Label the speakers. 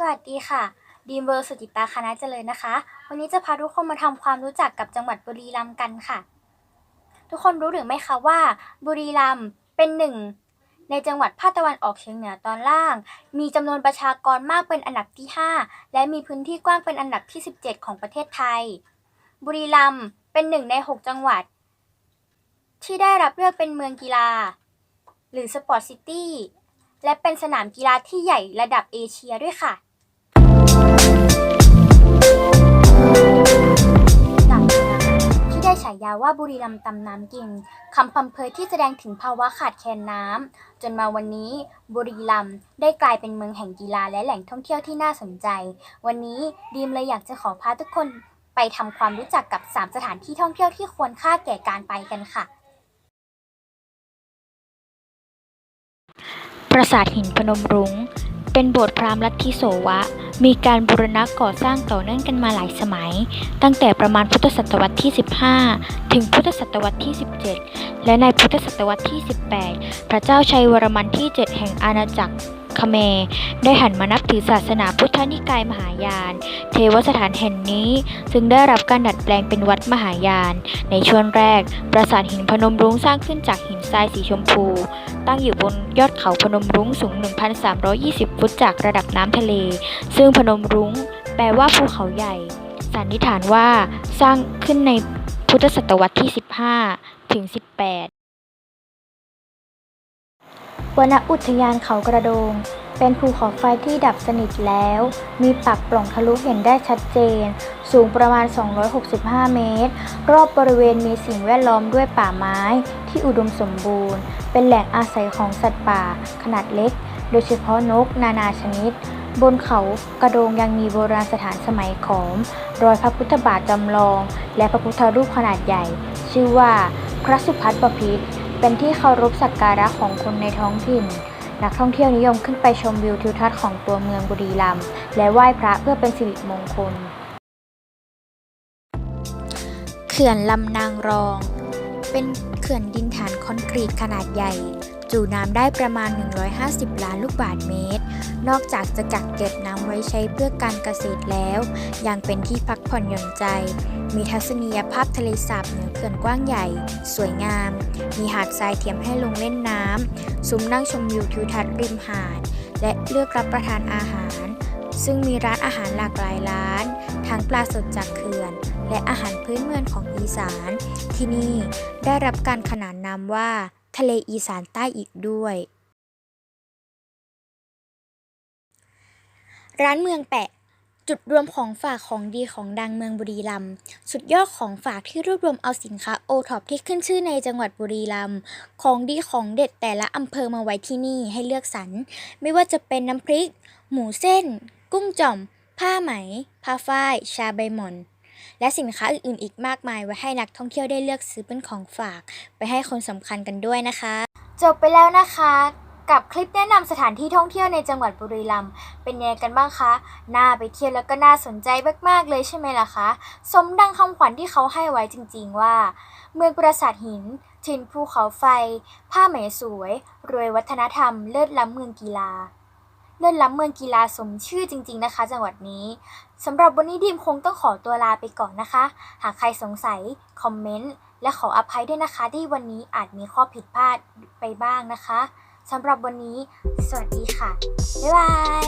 Speaker 1: สวัสดีค่ะ ดีมเบอร์สุจิตาคณะเจริญนะคะ วันนี้จะพาทุกคนมาทำความรู้จักกับจังหวัดบุรีรัมย์กันค่ะ ทุกคนรู้หรือไม่คะว่า บุรีรัมย์เป็นหนึ่งในจังหวัดภาคตะวันออกเฉียงเหนือตอนล่าง มีจำนวนประชากรมากเป็นอันดับที่ 5 และมีพื้นที่กว้างเป็นอันดับที่ 17 ของประเทศไทย บุรีรัมย์เป็นหนึ่งใน 6 จังหวัด ที่ได้รับเลือกเป็นเมืองกีฬา หรือสปอร์ตซิตี้และเป็นสนามกีฬาที่ใหญ่ระดับเอเชียด้วยค่ะายาว่าบุรีรัมย์ตำน้ำกินคำพัมเพยที่แสดงถึงภาวะขาดแคลนน้ำจนมาวันนี้บุรีรัมย์ได้กลายเป็นเมืองแห่งกีฬาและแหล่งท่องเที่ยวที่น่าสนใจ วันนี้ดีมเลยอยากจะขอพาทุกคนไปทำความรู้จักกับ 3 สถานที่ท่องเที่ยวที่ควรค่าแก่การไปกันค่ะ
Speaker 2: ปราสาทหินพนมรุง้ง เป็นโบสถ์พราหมณ์ลัทธิโสวะ มีการบูรณะก่อสร้างต่อเนื่องกันมาหลายสมัย ตั้งแต่ประมาณพุทธศตวรรษที่ 15 ถึงพุทธศตวรรษที่ 17 และในพุทธศตวรรษที่ 18 พระเจ้าชัยวรมันที่ 7 แห่งอาณาจักร คเมรได้หันมานับถือศาสนาพุทธนิกายมหายาน เทวสถานแห่งนี้จึงได้รับการดัดแปลงเป็นวัดมหายาน ในช่วงแรก ปราสาทหินพนมรุ้งสร้างขึ้นจากหินทรายสีชมพู ตั้งอยู่บนยอดเขาพนมรุ้งสูง 1,320 ฟุตจากระดับน้ำทะเล ซึ่งพนมรุ้งแปลว่าภูเขาใหญ่ สันนิษฐานว่าสร้างขึ้นในพุทธศตวรรษที่ 15 ถึง 18
Speaker 1: วนอุทยานเขากระโดง เป็นภูเขาไฟที่ดับสนิทแล้ว มีปากปล่องทะลุเห็นได้ชัดเจน สูงประมาณ 265 เมตร รอบบริเวณมีสิ่งแวดล้อมด้วยป่าไม้ที่อุดมสมบูรณ์ เป็นแหล่งอาศัยของสัตว์ป่าขนาดเล็ก โดยเฉพาะนกนานาชนิด บนเขากระโดงยังมีโบราณสถานสมัยขอม รอยพระพุทธบาทจำลอง และพระพุทธรูปขนาดใหญ่ ชื่อว่าพระสุพัฒน์บพิตร เป็นที่เคารพสักการะของคนในท้องถิ่น นักท่องเที่ยวนิยมขึ้นไปชมวิวทิวทัศน์ของตัวเมืองบุรีรัมย์และไหว้พระเพื่อเป็นสิริมงคล เขื่อนลำนางรอง เป็นเขื่อนดินฐานคอนกรีตขนาดใหญ่ จุน้ำได้ประมาณ 150 ล้านลูกบาศก์เมตร นอกจากจะกักเก็บน้ำไว้ใช้เพื่อการเกษตรแล้ว ยังเป็นที่พักผ่อนหย่อนใจ มีทัศนียภาพทะเลสาบเหนือเขื่อนกว้างใหญ่ สวยงาม มีหาดทรายเทียมให้ลงเล่นน้ำซุ้มนั่งชมวิวทิวทัศน์ริมหาด และเลือกรับประทานอาหาร ซึ่งมีร้านอาหารหลากหลายร้าน ทั้งปลาสดจากเขื่อน และอาหารพื้นเมืองของอีสาน ที่นี่ได้รับการขนานนามว่า ทะเลอีสานใต้อีกด้วย ร้านเมืองแปะ จุดรวมของฝากของดีของดังเมืองบุรีรัมย์สุดยอดของฝากที่รวบรวมเอาสินค้าโอท็อปที่ขึ้นชื่อในจังหวัดบุรีรัมย์ของดีของเด็ดแต่ละอำเภอมาไว้ที่นี่ให้เลือกสรรไม่ว่าจะเป็นน้ำพริกหมูเส้น กุ้งจ่อม ผ้าไหม ผ้าฝ้าย ชาใบหม่อน และสินค้าอื่นๆ อีกมากมายไว้ให้นักท่องเที่ยวได้เลือกซื้อเป็นของฝาก ไปให้คนสำคัญกันด้วยนะคะ จบไปแล้วนะคะ กับคลิปแนะนำสถานที่ท่องเที่ยวในจังหวัดบุรีรัมย์เป็นยังไงกันบ้างคะ น่าไปเที่ยวแล้วก็น่าสนใจมากๆเลยใช่ไหมล่ะคะ สมดังคำขวัญที่เขาให้ไว้จริง ๆ ว่า เมืองปราสาทหินถิ่นภูเขาไฟ ผ้าไหมสวย รวยวัฒนธรรม เลิศล้ำเมืองกีฬา เลิศล้ำเมืองกีฬาสมชื่อจริง ๆนะคะ จังหวัดนี้สำหรับวันนี้ดีมคงต้องขอตัวลาไปก่อนนะคะ หากใครสงสัย คอมเมนต์ และขออภัยด้วยนะคะ ที่วันนี้อาจมีข้อผิดพลาดไปบ้างนะคะสำหรับวันนี้ สวัสดีค่ะ บ๊ายบาย